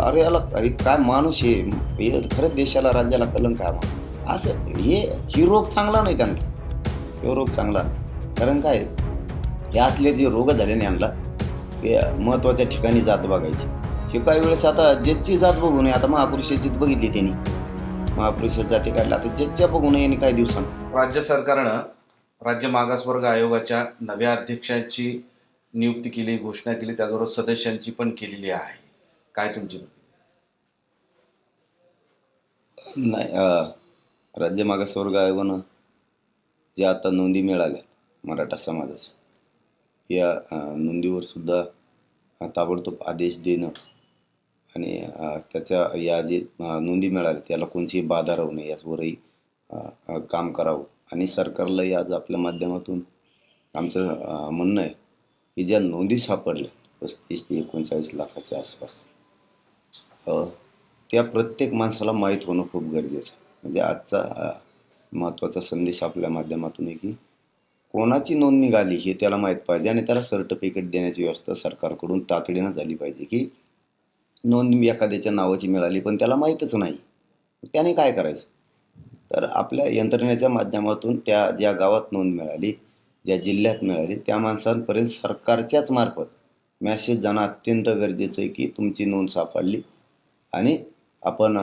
अरे याला हे काय माणूस हे खरंच देशाला राज्याला कलंक आहे मग असं हे ही रोग चांगला नाही त्यांना हे रोग चांगला नाही. कारण काय हे असले जे रोग झाले नाही यांना ते महत्त्वाच्या ठिकाणी जात बघायची. हे काही वेळेस आता जेची जात बघू नये आता महापुरुषाची बघितली त्यांनी. महापुरुषाची जाती काढल्या आता जेच्या बघू नये यांनी काही दिवसांनी. राज्य सरकारनं राज्य मागासवर्ग आयोगाच्या नव्या अध्यक्षाची नियुक्ती केली घोषणा केली त्याचबरोबर सदस्यांची पण केलेली आहे. काय तुमची? नाही अं, राज्य मागासवर्ग आयोगानं जे आता नोंदी मिळाल्या मराठा समाजाच्या या अं, नोंदीवर सुद्धा अं, ताबडतोब आदेश देणं आणि अं, त्याच्या या जे अं, नोंदी मिळाल्या त्याला कोणतीही बाधा राहू नये याचवरही अं, अं, काम करावं. आणि सरकारलाही आज आपल्या माध्यमातून आमचं अं, म्हणणं आहे की ज्या नोंदी सापडल्या पस्तीस ते एकोणचाळीस लाखाच्या आसपास त्या प्रत्येक माणसाला माहीत होणं खूप गरजेचं म्हणजे आजचा महत्त्वाचा संदेश आपल्या माध्यमातून आहे की कोणाची नोंद निघाली हे त्याला माहीत पाहिजे आणि त्याला सर्टिफिकेट देण्याची व्यवस्था सरकारकडून तातडीनं झाली पाहिजे की नोंद एखाद्याच्या नावाची मिळाली पण त्याला माहीतच नाही. त्याने काय करायचं? तर आपल्या यंत्रणेच्या माध्यमातून त्या ज्या गावात नोंद मिळाली ज्या जिल्ह्यात मिळाली त्या माणसांपर्यंत सरकारच्याच मार्फत मॅसेज जाणं अत्यंत गरजेचं आहे की तुमची नोंद सापडली. आणि आपण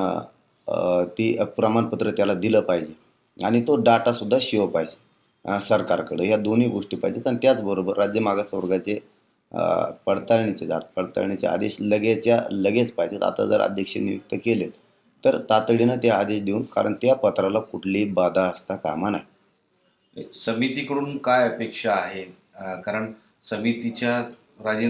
ती प्रमाणपत्र त्याला दिलं पाहिजे. आणि तो डाटासुद्धा शिव पाहिजे सरकारकडं. या दोन्ही गोष्टी पाहिजेत आणि त्याचबरोबर राज्य मागासवर्गाचे पडताळणीचे जात पडताळणीचे आदेश लगेचच्या लगेच पाहिजेत. आता जर अध्यक्ष नियुक्त केलेत तर तातडीनं ते आदेश देऊन कारण त्या पत्राला कुठलीही बाधा असता कामा नाही समितीकडून काय अपेक्षा आहे? कारण समितीच्या राजी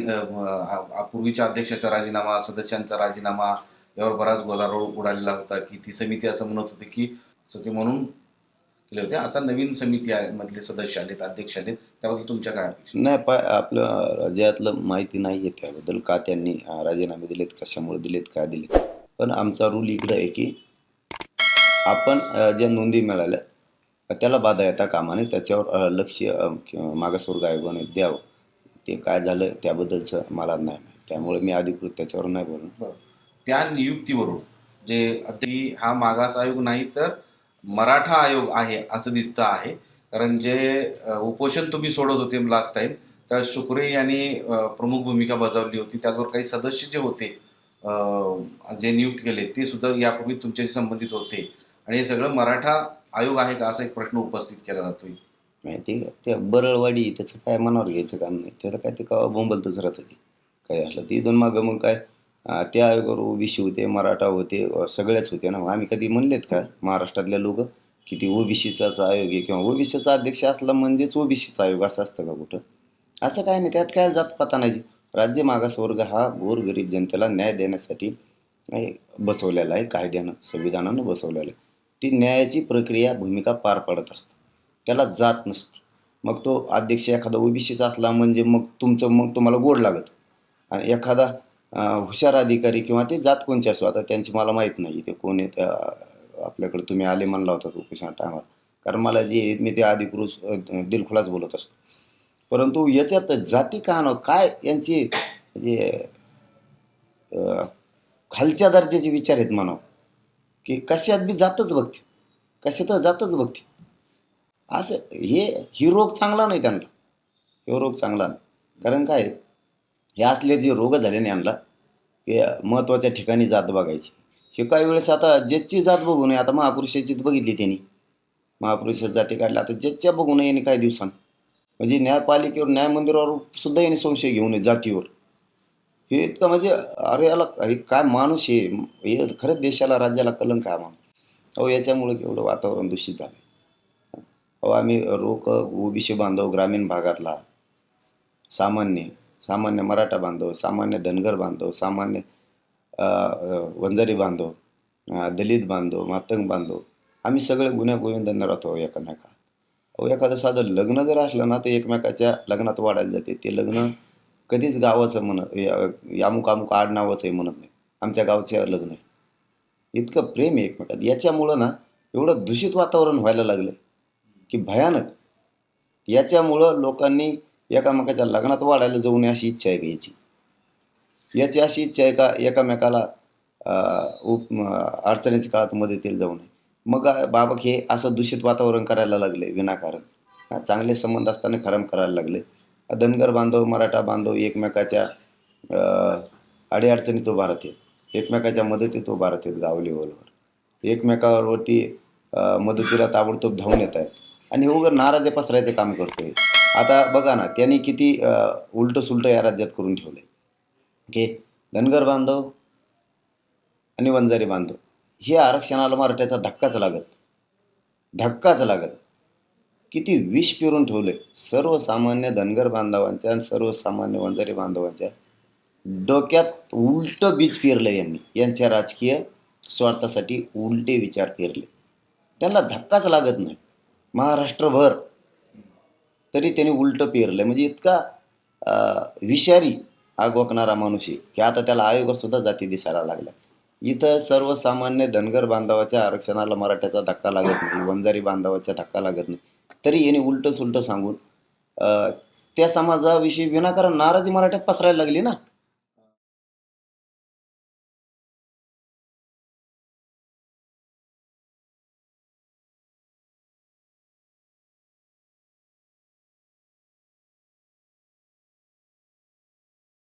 पूर्वीच्या अध्यक्षाचा राजीनामा सदस्यांचा राजीनामा यावर बराच गोलारोळ उडालेला होता की ती समिती असं म्हणत होती की सती म्हणून केले होते. आता नवीन समिती आहे मधले सदस्य आलेत अध्यक्ष आलेत. त्याबद्दल तुमच्या काय अपेक्षा? नाही पाय आपलं राज्यातलं माहिती नाही आहे त्याबद्दल. का त्यांनी राजीनामे दिलेत कशामुळे दिलेत काय दिलेत? पण आमचा रूल इकडं आहे की आपण ज्या नोंदी मिळाल्या त्याला बाधा येता कामा नये. त्याच्यावर लक्ष मागासवर्ग आयोगाने द्यावं. ते काय झालं त्याबद्दलचं मला नाही त्यामुळे मी अधिकृत त्याच्यावर नाही बोलणार. त्या नियुक्तीवरून जे अति हा मागास आयोग नाही तर मराठा आयोग आहे असं दिसतं आहे. कारण जे उपोषण तुम्ही सोडत होते लास्ट टाइम तर शुक्रे यांनी प्रमुख भूमिका बजावली होती. त्याचबरोबर काही सदस्य जे होते जे नियुक्त केले ते सुद्धा यापूर्वी तुमच्याशी संबंधित होते. आणि हे सगळं मराठा आयोग आहे का असा एक प्रश्न उपस्थित केला जातोय. ते त्या बरळवाडी त्याचं काय मनावर घ्यायचं काम नाही. त्याला काय ते का बोंबलतच राहत होती काय असलं ती दोन मागं मग काय? त्या आयोगावर ओबीसी होते मराठा होते सगळ्याच होते ना. आम्ही कधी म्हणलेत का महाराष्ट्रातल्या लोक की ती ओबीसीचाच आयोग आहे किंवा ओबीसीचा अध्यक्ष असला म्हणजेच ओबीसीचा आयोग असं असतं का कुठं? असं काय नाही. त्यात काय जात पता नाही राज्य मागासवर्ग हा गोरगरीब जनतेला न्याय देण्यासाठी नाही, बसवलेला आहे कायद्यानं संविधानानं बसवलेलं आहे. ती न्यायाची प्रक्रिया भूमिका पार पाडत असते. त्याला जात नसते. मग तो अध्यक्ष एखादा ओबीसीचा असला म्हणजे मग तुमचं मग तुम्हाला गोड लागत. आणि एखादा हुशार अधिकारी किंवा ते जात कोणचे असो आता त्यांची मला माहीत नाही ते कोण आहे त्या आपल्याकडे तुम्ही आले म्हणला होता उपोषणा टायमाला. कारण मला जे मी ते अधिकृत दिलखुलास बोलत असतो. परंतु याच्यात जाती का न काय यांची म्हणजे खालच्या दर्जाचे विचार आहेत म्हणावं. की कशात बी जातच बघते. कशात जातच बघते. असं हे ही रोग चांगला नाही त्यांना. हे रोग चांगला नाही. कारण काय हे असले जे रोग झाले नाही यांना महत्त्वाच्या ठिकाणी जात बघायची. हे काही वेळेस आता जेची जात बघू नये आता महापुरुषाचीच बघितली त्यांनी. महापुरुषाची जाती काढल्या आता जेच्या बघू नये यांनी काही दिवसांनी. म्हणजे न्यायपालिकेवर न्याय मंदिरावर सुद्धा यांनी संशय घेऊ नये जातीवर. हे इतकं म्हणजे अरे याला हे काय माणूस आहे हे खरंच देशाला राज्याला कलंक आहे माणूस अहो याच्यामुळे एवढं वातावरण दूषित झालं अहो आम्ही रोक ओबीसी बांधव ग्रामीण भागातला सामान्य सामान्य मराठा बांधव सामान्य धनगर बांधव सामान्य वंजारी बांधव दलित बांधव मातंग बांधव आम्ही सगळे गुन्ह्या गोविंदांना राहतो एकमेका अहो एखादं साधं लग्न जर असलं ना ते एकमेकाच्या लग्नात वाढायला जाते. ते लग्न कधीच गावाचं म्हणत या- यामुक अमुक आडनावाचं आहे म्हणत नाही. आमच्या गावचं लग्न आहे. इतकं प्रेम आहे एकमेकात. याच्यामुळं ना एवढं दूषित वातावरण व्हायला लागलं की भयानक. याच्यामुळं लोकांनी एकामेकाच्या लग्नात वाढायला जाऊ नये अशी इच्छा आहे घ्यायची याची अशी इच्छा आहे का एकामेकाला उप अडचणीच्या काळात मदतीला जाऊ नये मग बाबक हे असं दूषित वातावरण करायला लागले विनाकारण. चांगले संबंध असताना खराब करायला लागले. धनगर बांधव मराठा बांधव एकमेकाच्या अडीअडचणीत उभा राहतात. एकमेकाच्या मदतीत उभा राहतात गाव लेवलवर एकमेकावरती मदतीला ताबडतोब धावून येत आहेत. आणि उगर नाराजे पसरायचे काम करतोय. आता बघा ना त्यांनी किती उलट सुलट या राज्यात करून ठेवलंय. ओके? धनगर बांधव आणि वंजारी बांधव. हे आरक्षणाला मराठ्याचा धक्काच लागत. धक्काच लागत. किती विष पिरून ठेवले सर्वसामान्य धनगर बांधवांच्या आणि सर्वसामान्य वंजारी बांधवांच्या डोक्यात उलट बीज पेरलं यांनी. यांच्या राजकीय स्वार्थासाठी उलटे विचार पेरले. त्यांना धक्काच लागत नाही. महाराष्ट्रभर तरी त्याने उलटं पेरलं म्हणजे इतका विषारी आगोकणारा माणूस आहे की आता त्याला आयोगसुद्धा जाती दिसायला लागल्या इथं सर्वसामान्य धनगर बांधवाच्या आरक्षणाला मराठ्याचा धक्का लागत नाही वंजारी बांधवाचा धक्का लागत नाही. तरी याने उलटं सुलटं सांगून त्या समाजाविषयी विनाकारण नाराजी मराठ्यात पसरायला लागली ना?